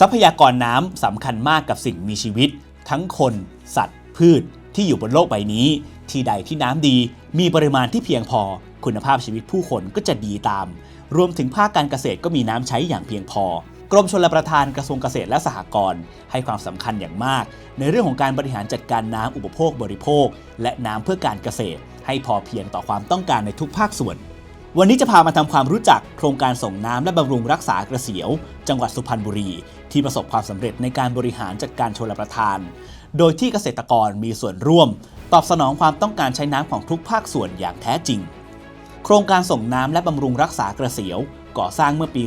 ทรัพยากรน้ำสำคัญมากกับสิ่งมีชีวิต ทั้งคน สัตว์ พืช ที่อยู่บนโลกใบนี้ ที่ใดที่น้ำดี มีปริมาณที่เพียงพอ คุณภาพชีวิตผู้คนก็จะดีตาม รวมถึงภาคการเกษตรก็มีน้ำใช้อย่างเพียงพอกรมชลประทานกระทรวงเกษตรและสหกรณ์ให้ความสำคัญอย่างมาก ในเรื่องของการบริหารจัดการน้ำอุปโภคบริโภค และน้ำเพื่อการเกษตร ให้พอเพียงต่อความต้องการในทุกภาคส่วน วันนี้จะพามาทำความรู้จักโครงการส่งน้ำและบำรุงรักษากระเสียว จังหวัดสุพรรณบุรี ที่ประสบความสำเร็จในการบริหารจัดการชลประทาน โดยที่เกษตรกรมีส่วนร่วม ตอบสนองความต้องการใช้น้ำของทุกภาคส่วนอย่างแท้จริง โครงการส่งน้ำและบำรุงรักษากระเสียว ก่อสร้างเมื่อปี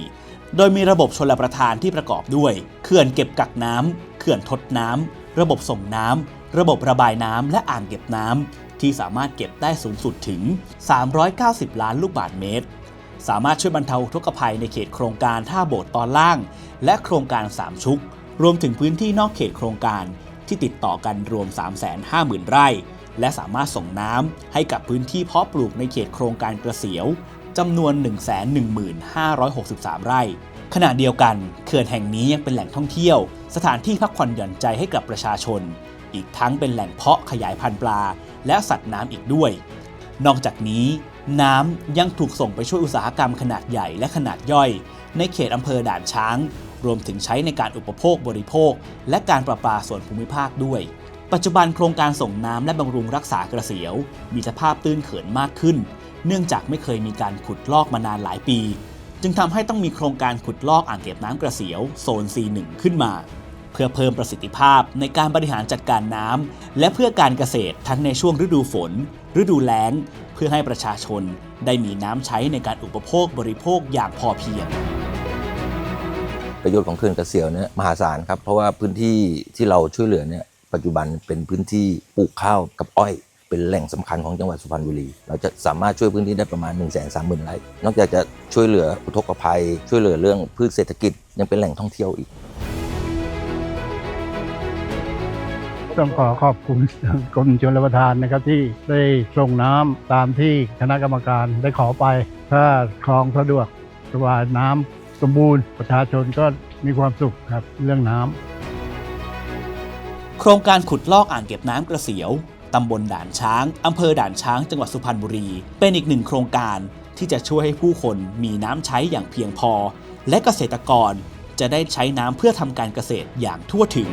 2524 โดยมีระบบชลประทานที่ประกอบด้วย เขื่อนเก็บกักน้ำเขื่อนทดน้ำระบบส่งน้ำระบบระบายน้ำและอ่างเก็บน้ำ ที่สามารถเก็บได้สูงสุดถึง 390 ล้านลูกบาศก์เมตร สามารถช่วยบรรเทาอุกภัยในเขตโครงการท่าโบสถ์ตอนล่าง และโครงการสามชุก รวมถึงพื้นที่นอกเขตโครงการที่ติดต่อกันรวม 350,000 ไร่ และสามารถส่งน้ำให้กับพื้นที่เพาะปลูกในเขตโครงการกระเสียวจำนวน 115,563 ไร่ ขณะเดียวกันเขื่อนแห่งนี้ยังเป็นแหล่งท่องเที่ยว สถานที่พักผ่อนหย่อนใจให้กับประชาชน อีกทั้งเป็นแหล่งเพาะขยายพันธุ์ปลา และสัตว์น้ำอีกด้วย นอกจากนี้ น้ำยังถูกส่งไปช่วยอุตสาหกรรมขนาดใหญ่และขนาดย่อย ในเขตอำเภอด่านช้าง รวมถึงใช้ในการอุปโภคบริโภค และการประปาส่วนภูมิภาคด้วย ปัจจุบันโครงการส่งน้ำและบำรุงรักษากระเสียว มีสภาพตื้นเขินมากขึ้น เนื่องจากไม่เคยมีการขุดลอกมานานหลายปี จึงทำให้ต้องมีโครงการขุดลอกอ่างเก็บน้ำกระเสียวโซน C1 ขึ้นมา พื่อเพิ่มประสิทธิภาพในการบริหารจัดการน้ำและเพื่อการเกษตรทั้งในช่วงฤดูฝน ฤดูแล้ง เพื่อให้ประชาชนได้มีน้ำใช้ในการอุปโภคบริโภคอย่างพอเพียง ประโยชน์ของเขื่อนกระเสียวเนี่ยมหาศาลครับ เพราะว่าพื้นที่ที่เราช่วยเหลือเนี่ยปัจจุบันเป็นพื้นที่ปลูกข้าวกับอ้อยเป็นแหล่งสำคัญของจังหวัดสุพรรณบุรี เราจะสามารถช่วยพื้นที่ได้ประมาณ 1 3 0 0 0 0ไร่ นอกจากจะช่วยเหลืออุทกภัย ช่วยเหลือเรื่องพืชเศรษฐกิจยังเป็นแหล่งท่องเที่ยวอีก ต้องขอขอบคุณกรมชลประทานนะครับที่ได้ส่งน้ำตามที่คณะกรรมการได้ขอไป ถ้าคลองสะดวกสบายน้ำสมบูรณ์ ประชาชนก็มีความสุขครับเรื่องน้ำโครงการขุดลอกอ่างเก็บน้ำกระเสียวตำบลด่านช้างอำเภอด่านช้างจังหวัดสุพรรณบุรี เป็นอีกหนึ่งโครงการที่จะช่วยให้ผู้คนมีน้ำใช้อย่างเพียงพอ และเกษตรกรจะได้ใช้น้ำเพื่อทำการเกษตรอย่างทั่วถึง